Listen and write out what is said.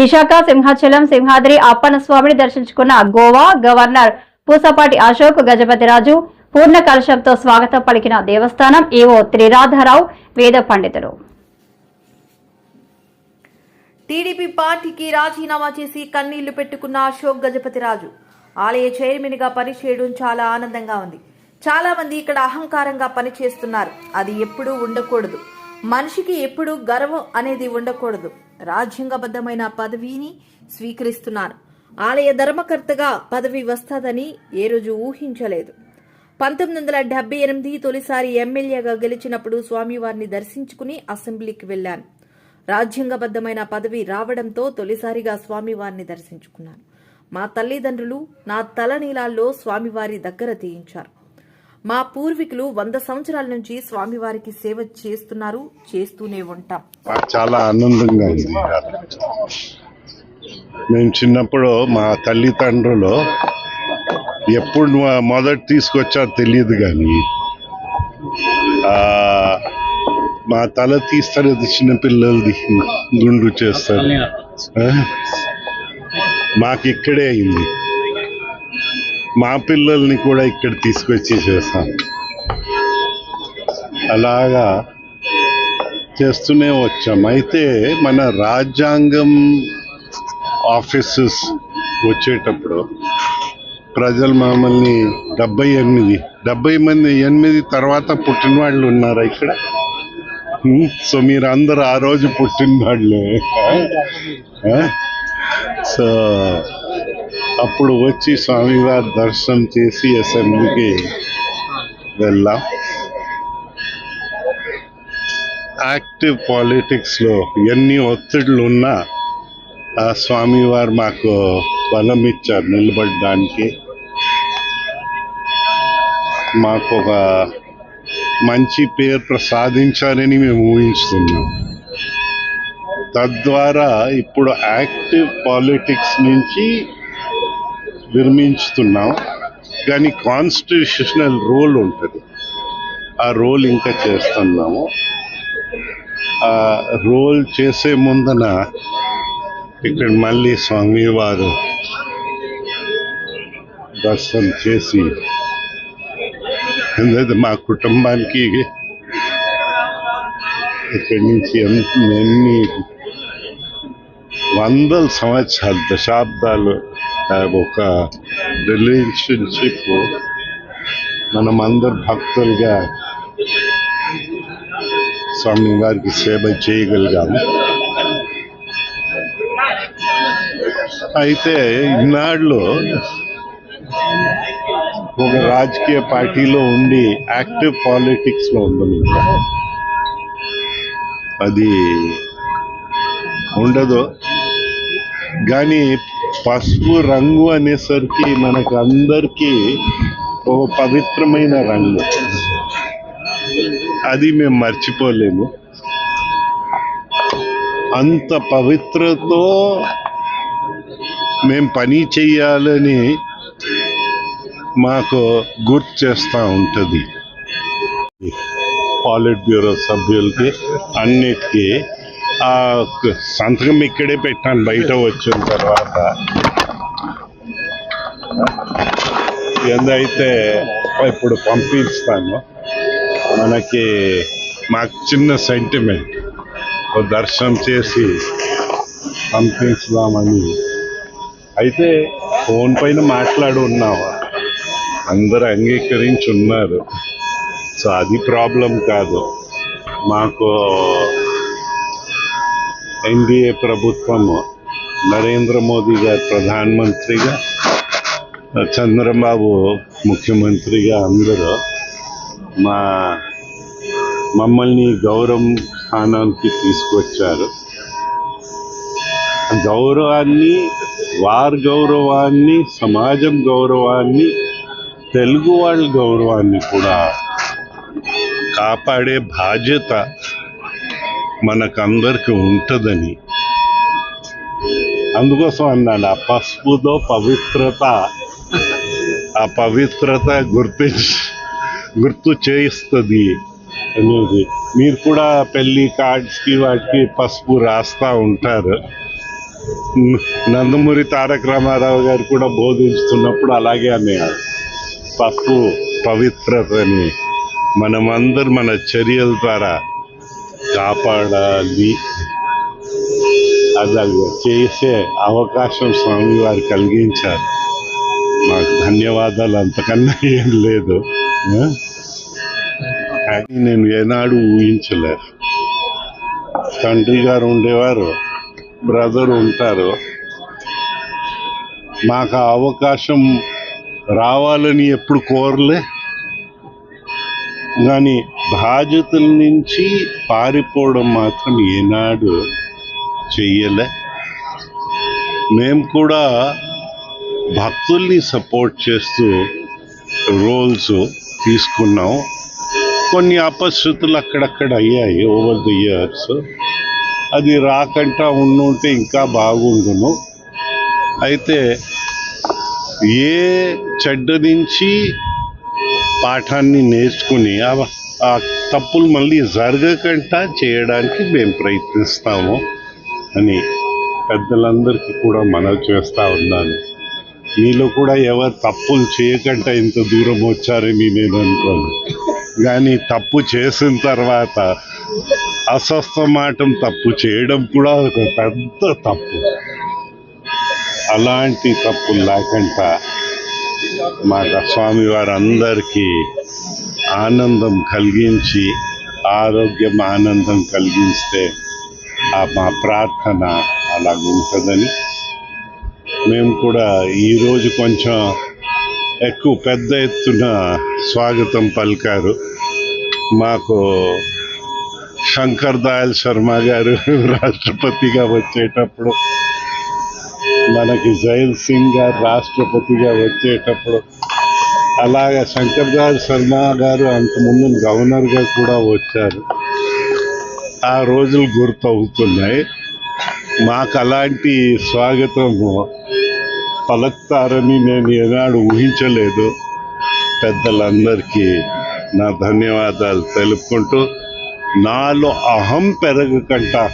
విశాఖ సింహాచలం సింహాద్రి అప్పన్న స్వామిని దర్శించుకున్న గోవా గవర్నర్ పూసపాటి అశోక్ గజపతిరాజు పూర్ణ కలశంతో స్వాగతం పలికిన దేవస్థానం ఈవో త్రిరాధారావు వేద పండితులు. టీడీపీ పార్టీకి రాజీనామా చేసి కన్నీళ్ళు పెట్టుకున్న అశోక్ గజపతిరాజు ఆలయ చైర్మన్గా పనిచేయడం చాలా ఆనందంగా ఉంది. చాలా మంది ఇక్కడ అహంకారంగా పనిచేస్తున్నారు. అది ఎప్పుడూ ఉండకూడదు. మనిషికి ఎప్పుడూ గర్వం అనేది ఉండకూడదు. రాజ్యాంగబద్ధమైన పదవిని స్వీకరిస్తున్నారు. ఆలయ ధర్మకర్తగా పదవి వస్తాదని ఏ రోజు ఊహించలేదు. పంతొమ్మిది వందల డెబ్బై ఎనిమిది తొలిసారి ఎమ్మెల్యేగా గెలిచినప్పుడు స్వామివారిని దర్శించుకుని అసెంబ్లీకి వెళ్ళాను రాజ్యాంగబద్ధమైన పదవి రావడంతో తొలిసారిగా స్వామివారిని దర్శించుకున్నాను. మా తల్లిదండ్రులు నా తలనీలాల్లో స్వామివారి దగ్గర తీయించారు. మా పూర్వీకులు వంద సంవత్సరాల నుంచి స్వామివారికి సేవ చేస్తున్నారు చేస్తూనే ఉంటాం. చాలా ఆనందంగా ఉంది మేము చిన్నప్పుడు మా తల్లిదండ్రులు ఎప్పుడు మొ- మొదట తీసుకొచ్చారో తెలియదు కానీ ఆ, మా తల తీస్తారు అది చిన్నపిల్లలది గుండు చేస్తారు? మాకు ఇక్కడే అయింది. మా పిల్లల్ని కూడా ఇక్కడ తీసుకొచ్చి చేస్తాం అలాగా చేస్తూనే వచ్చాం. అయితే మన రాజ్యాంగం ఆఫీసెస్ వచ్చేటప్పుడు ప్రజలు మమ్మల్ని డెబ్బై ఎనిమిది డెబ్బై మంది ఎనిమిది తర్వాత పుట్టిన వాళ్ళు ఉన్నారా ఇక్కడ? సో మీరు అందరు ఆ రోజు పుట్టిన వాళ్ళే. సో అప్పుడు వచ్చి స్వామివారి దర్శనం చేసి అసెంబ్లీకి వెళ్ళాం. యాక్టివ్ పాలిటిక్స్లో ఎన్ని ఒత్తిడులు ఉన్నా ఆ స్వామివారు మాకు బలం ఇచ్చారు నిలబడడానికి. మాకు ఒక మంచి పేరు ప్రసాదించారని మేము ఊహిస్తున్నాం తద్వారా ఇప్పుడు యాక్టివ్ పాలిటిక్స్ నుంచి నిర్మించుతున్నాం. కానీ కాన్స్టిట్యూషనల్ రోల్ ఉంటుంది. ఆ రోల్ ఇంకా చేస్తున్నాము. ఆ రోల్ చేసే ముందన ఇక్కడ మళ్ళీ స్వామివారు దర్శనం చేసి ఎందుకంటే మా కుటుంబానికి ఇక్కడి నుంచి ఎన్ని వందల సంవత్సరాలు దశాబ్దాలు ఒక రిలేషన్షిప్ మనం అందరు భక్తులుగా స్వామి వారికి సేవ చేయగలిగాము. అయితే ఈనాడులో ఒక రాజకీయ పార్టీలో ఉండి యాక్టివ్ పాలిటిక్స్లో ఉండదు ఇంకా. అది ఉండదు. కానీ పసుపు రంగు అనేసరికి మనకు అందరికీ ఒక పవిత్రమైన రంగు. అది మేము మర్చిపోలేము. అంత పవిత్రతో మేము పని చెయ్యాలని మాకు గుర్తు చేస్తూ ఉంటుంది. పాలిట్ బ్యూరో సభ్యులకి అన్నిటికీ ఆ సంతకం ఇక్కడే పెట్టాను బయట వచ్చిన తర్వాత. ఎందైతే ఇప్పుడు పంపిస్తాను. మనకి మాకు చిన్న సెంటిమెంట్ దర్శనం చేసి పంపించుదామని అయితే ఫోన్ పైన మాట్లాడు ఉన్నావా? అందరు అంగీకరించి ఉన్నారు. సో అది ప్రాబ్లం కాదు. మాకు ఎన్డీఏ ప్రభుత్వము నరేంద్ర మోదీ గారు ప్రధానమంత్రిగా చంద్రబాబు ముఖ్యమంత్రిగా అందరూ మా మమ్మల్ని గౌరవం స్థానానికి తీసుకొచ్చారు. గౌరవాన్ని వారి గౌరవాన్ని సమాజం గౌరవాన్ని తెలుగు వాళ్ళ గౌరవాన్ని కూడా కాపాడే బాధ్యత మనకందరికి ఉంటుందని. అందుకోసం అన్నాను ఆ పసుపుతో పవిత్రత ఆ పవిత్రత గుర్తించి గుర్తు చేయిస్తుంది అనేది. మీరు కూడా పెళ్ళి కార్డ్స్కి వాటికి పసుపు రాస్తూ ఉంటారు. నందమూరి తారక రామారావు గారు కూడా బోధిస్తున్నప్పుడు అలాగే అనేవారు పసుపు పవిత్రతని మనమందరూ మన చర్యల ద్వారా కాపాడాలి. అది చేసే అవకాశం స్వామి వారు కలిగించారు. మాకు ధన్యవాదాలు అంతకన్నా ఏం లేదు. కానీ నేను ఏనాడు ఊహించలేదు. తండ్రి గారు ఉండేవారు బ్రదర్ ఉంటారు. మాకు ఆ అవకాశం రావాలని ఎప్పుడు కోరలే. కానీ బాధ్యతల నుంచి పారిపోవడం మాత్రం ఏనాడు చెయ్యలే. మేము కూడా భక్తుల్ని సపోర్ట్ చేస్తూ రోల్స్ తీసుకున్నాం. కొన్ని అపశృతులు అక్కడక్కడ అయ్యాయి ఓవర్ ది ఇయర్స్. అది రాకుండా ఉండుంటే ఇంకా బాగుండును. అయితే ఏ చెడ్డ నుంచి పాఠాన్ని నేర్చుకుని ఆ- తప్పులు మళ్ళీ జరగకుండా చేయడానికి మేము ప్రయత్నిస్తాము అని పెద్దలందరికీ కూడా మనవి చేస్తూ ఉన్నాను. మీలో కూడా ఎవరు తప్పులు చేయకుండా ఇంత దూరం వచ్చారని నేను అనుకోను. కానీ తప్పు చేసిన తర్వాత అస్వస్థమాటం తప్పు చేయడం కూడా ఒక పెద్ద తప్పు. అలాంటి తప్పులు లేకుండా మా స్వామి వారందరికీ ఆనందం కలిగించి ఆరోగ్యం ఆనందం కలిగిస్తే ఆ మా ప్రార్థన అలాగుంటుందని మేము కూడా ఈరోజు కొంచెం ఎక్కువ పెద్ద ఎత్తున స్వాగతం పలికారు. మాకు శంకర్ దయాల్ శర్మ గారు రాష్ట్రపతిగా వచ్చేటప్పుడు మనకి జైల్ సింగ్ గారు రాష్ట్రపతిగా వచ్చేటప్పుడు అలాగే శంకర్ గారు శర్మ గారు అంతకుముందు గవర్నర్గా కూడా వచ్చారు. ఆ రోజులు గుర్తవుతున్నాయి. మాకు అలాంటి స్వాగతము పలుకుతారని నేను ఏనాడు ఊహించలేదు. పెద్దలందరికీ నా ధన్యవాదాలు తెలుపుకుంటూ నాలో అహం పెరగకుండా